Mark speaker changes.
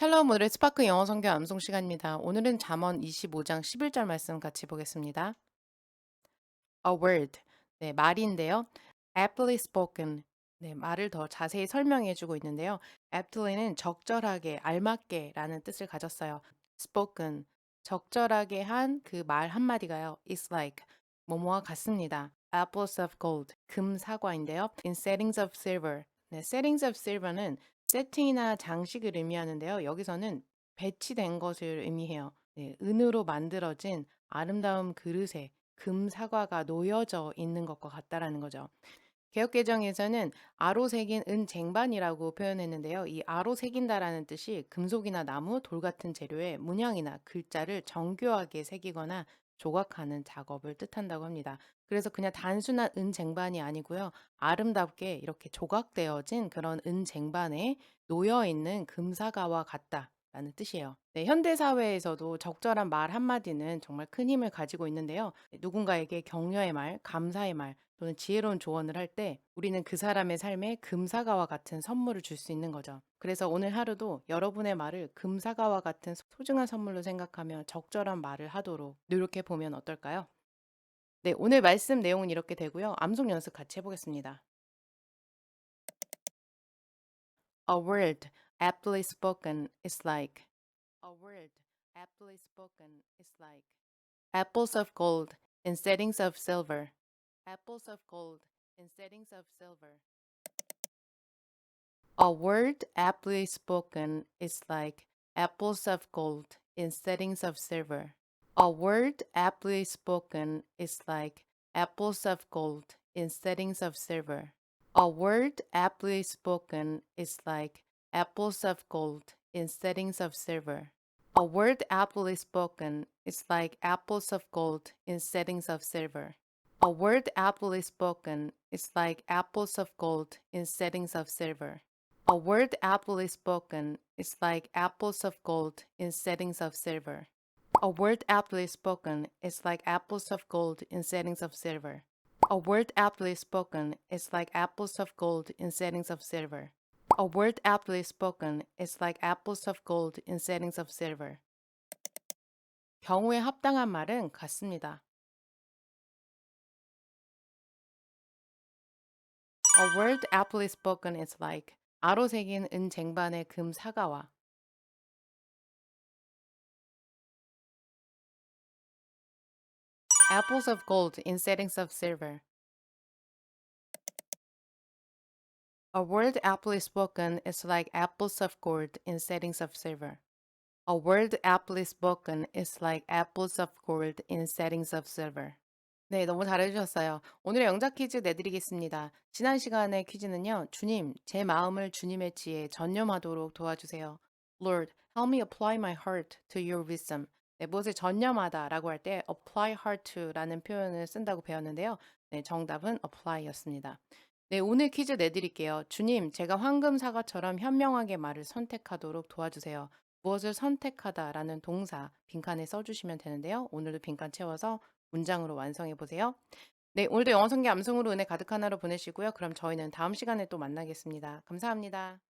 Speaker 1: 샬롬 오늘의 스파크 영어 성경 암송 시간입니다. 오늘은 잠언 25장 11절 말씀 같이 보겠습니다. A word. 네, 말인데요. aptly spoken. 네, 말을 더 자세히 설명해 주고 있는데요. aptly는 적절하게, 알맞게라는 뜻을 가졌어요. spoken. 적절하게 한 그 말 한마디가요. is like 뭐뭐와 같습니다. apples of gold. 금 사과인데요. in settings of silver. 네, settings of silver는 세팅이나 장식을 의미하는데요. 여기서는 배치된 것을 의미해요. 네, 은으로 만들어진 아름다운 그릇에 금 사과가 놓여져 있는 것과 같다라는 거죠. 개혁개정에서는 아로 새긴 은 쟁반이라고 표현했는데요. 이 아로 새긴다라는 뜻이 금속이나 나무, 돌 같은 재료에 문양이나 글자를 정교하게 새기거나 조각하는 작업을 뜻한다고 합니다. 그래서 그냥 단순한 은 쟁반이 아니고요. 아름답게 이렇게 조각되어진 그런 은 쟁반에 놓여 있는 금사과와 같다. 라는 뜻이에요. 네, 현대 사회에서도 적절한 말 한마디는 정말 큰 힘을 가지고 있는데요. 누군가에게 격려의 말, 감사의 말, 또는 지혜로운 조언을 할 때 우리는 그 사람의 삶에 금사과와 같은 선물을 줄 수 있는 거죠. 그래서 오늘 하루도 여러분의 말을 금사과와 같은 소중한 선물로 생각하며 적절한 말을 하도록 노력해 보면 어떨까요? 네, 오늘 말씀 내용은 이렇게 되고요. 암송 연습 같이 해보겠습니다. A word aptly spoken is like a word aptly spoken is like apples of gold in settings of silver. Apples of gold in settings of silver. A word aptly spoken is like apples of gold in settings of silver. A word aptly spoken is like apples of gold in settings of silver. A word aptly spoken is like apples of gold in settings of silver. A word aptly spoken is like apples of gold in settings of silver. A word aptly spoken is like apples of gold in settings of silver. A word aptly spoken is like apples of gold in settings of silver. A word aptly spoken is like apples of gold in settings of silver. A word aptly spoken is like apples of gold in settings of silver. A word aptly spoken is like apples of gold in settings of silver. 경우에 합당한 말은 같습니다. A word aptly spoken is like 아로 새긴 은 쟁반의 금 사과와 apples of gold in settings of silver. A word aptly spoken is like apples of gold in settings of silver. A word aptly spoken is like apples of gold in settings of silver. 네, 너무 잘해주셨어요. 오늘의 영작 퀴즈 내드리겠습니다. 지난 시간의 퀴즈는요, 주님, 제 마음을 주님의 지혜에 전념하도록 도와주세요. Lord, help me apply my heart to your wisdom. 네, 무엇을 전념하다 라고 할 때 apply heart to라는 표현을 쓴다고 배웠는데요. 네, 정답은 apply였습니다. 네, 오늘 퀴즈 내드릴게요. 주님, 제가 황금 사과처럼 현명하게 말을 선택하도록 도와주세요. 무엇을 선택하다 라는 동사 빈칸에 써주시면 되는데요. 오늘도 빈칸 채워서 문장으로 완성해 보세요. 네, 오늘도 영어 성경 암송으로 은혜 가득 하나로 보내시고요. 그럼 저희는 다음 시간에 또 만나겠습니다. 감사합니다.